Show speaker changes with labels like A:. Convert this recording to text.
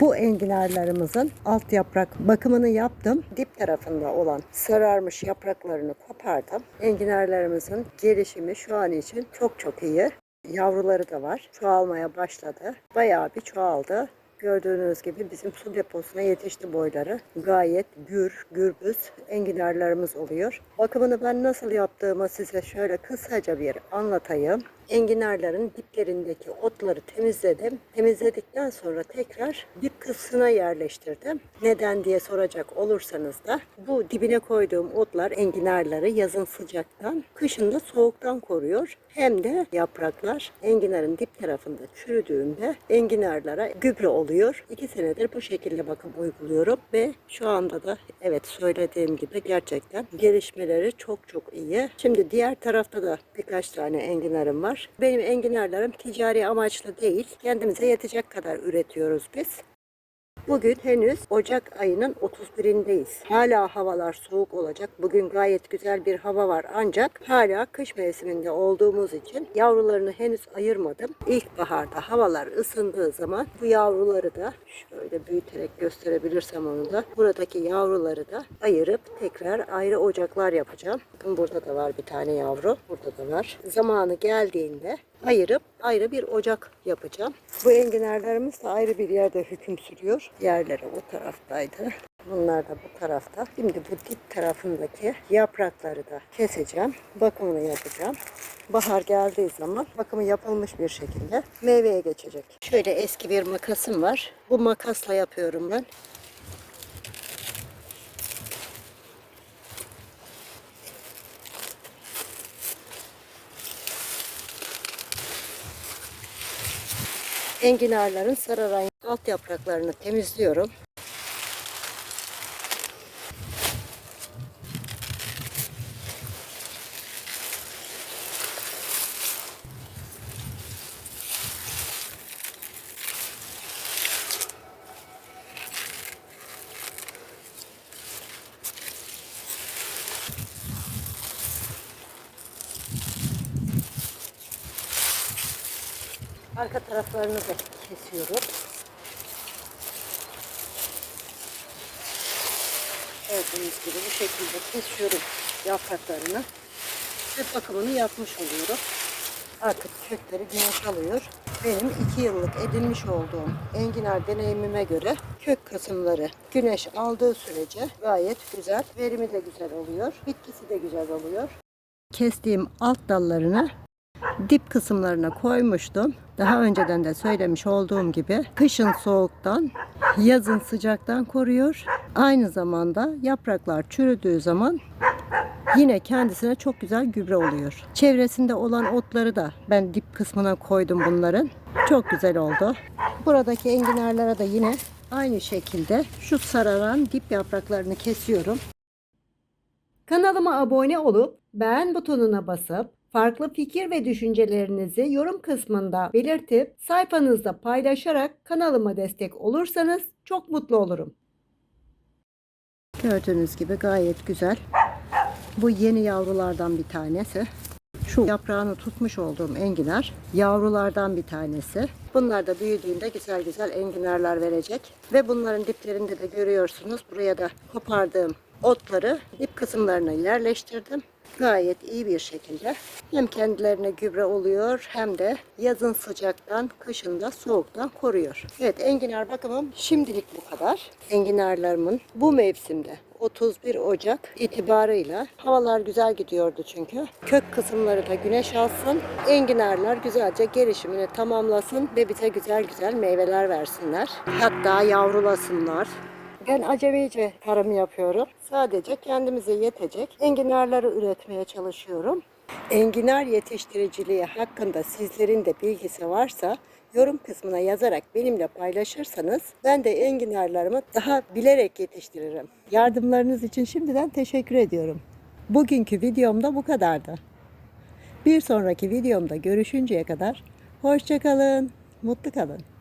A: Bu enginarlarımızın alt yaprak bakımını yaptım. Dip tarafında olan sararmış yapraklarını kopardım. Enginarlarımızın gelişimi şu an için çok çok iyi. Yavruları da var. Çoğalmaya başladı. Bayağı bir çoğaldı. Gördüğünüz gibi bizim su deposuna yetişti boyları. Gayet gür, gürbüz enginarlarımız oluyor. Bakımını ben nasıl yaptığımı size şöyle kısaca bir anlatayım. Enginarların diplerindeki otları temizledim. Temizledikten sonra tekrar dip kısmına yerleştirdim. Neden diye soracak olursanız da bu dibine koyduğum otlar enginarları yazın sıcaktan, kışın da soğuktan koruyor. Hem de yapraklar enginarın dip tarafında çürüdüğünde enginarlara gübre oluyor. İki senedir bu şekilde bakım uyguluyorum ve şu anda da evet söylediğim gibi gerçekten gelişmeleri çok çok iyi. Şimdi diğer tarafta da birkaç tane enginarım var. Benim enginarlarım ticari amaçlı değil. Kendimize yetecek kadar üretiyoruz biz. Bugün henüz Ocak ayının 31'indeyiz. Hala havalar soğuk olacak. Bugün gayet güzel bir hava var ancak hala kış mevsiminde olduğumuz için yavrularını henüz ayırmadım. İlkbaharda havalar ısındığı zaman bu yavruları da şöyle büyüterek gösterebilirsem onu da buradaki yavruları da ayırıp tekrar ayrı ocaklar yapacağım. Bakın burada da var bir tane yavru. Burada da var. Zamanı geldiğinde ayırıp ayrı bir ocak yapacağım. Bu enginarlarımız da ayrı bir yerde hüküm sürüyor. Diğerleri o taraftaydı. Bunlar da bu tarafta. Şimdi bu dip tarafındaki yaprakları da keseceğim. Bakımını yapacağım. Bahar geldiği zaman bakımı yapılmış bir şekilde meyveye geçecek. Şöyle eski bir makasım var. Bu makasla yapıyorum ben. Enginarların sararan alt yapraklarını temizliyorum. Arka taraflarını da kesiyorum. Gördüğünüz gibi bu şekilde kesiyorum yapraklarını ve bakımını yapmış oluyorum. Artık kökleri güneş alıyor. Benim iki yıllık edinmiş olduğum enginar deneyimime göre kök kısımları güneş aldığı sürece gayet güzel, verimi de güzel oluyor, bitkisi de güzel oluyor. Kestiğim alt dallarını dip kısımlarına koymuştum. Daha önceden de söylemiş olduğum gibi kışın soğuktan, yazın sıcaktan koruyor. Aynı zamanda yapraklar çürüdüğü zaman yine kendisine çok güzel gübre oluyor. Çevresinde olan otları da ben dip kısmına koydum bunların. Çok güzel oldu. Buradaki enginarlara da yine aynı şekilde şu sararan dip yapraklarını kesiyorum.
B: Kanalıma abone olup beğen butonuna basıp farklı fikir ve düşüncelerinizi yorum kısmında belirtip sayfanızda paylaşarak kanalıma destek olursanız çok mutlu olurum.
A: Gördüğünüz gibi gayet güzel. Bu yeni yavrulardan bir tanesi. Şu yaprağını tutmuş olduğum enginar yavrulardan bir tanesi. Bunlar da büyüdüğünde güzel güzel enginarlar verecek. Ve bunların diplerinde de görüyorsunuz. Buraya da kopardığım otları dip kısımlarına yerleştirdim. Gayet iyi bir şekilde hem kendilerine gübre oluyor hem de yazın sıcaktan, kışın da soğuktan koruyor. Evet enginar bakımım şimdilik bu kadar. Enginarlarımın bu mevsimde 31 Ocak itibarıyla havalar güzel gidiyordu çünkü. Kök kısımları da güneş alsın. Enginarlar güzelce gelişimini tamamlasın ve bize güzel güzel meyveler versinler. Hatta yavrulasınlar. Ben acemice tarım yapıyorum. Sadece kendimize yetecek enginarları üretmeye çalışıyorum. Enginar yetiştiriciliği hakkında sizlerin de bilgisi varsa yorum kısmına yazarak benimle paylaşırsanız ben de enginarlarımı daha bilerek yetiştiririm. Yardımlarınız için şimdiden teşekkür ediyorum. Bugünkü videomda bu kadardı. Bir sonraki videomda görüşünceye kadar hoşçakalın, mutlu kalın.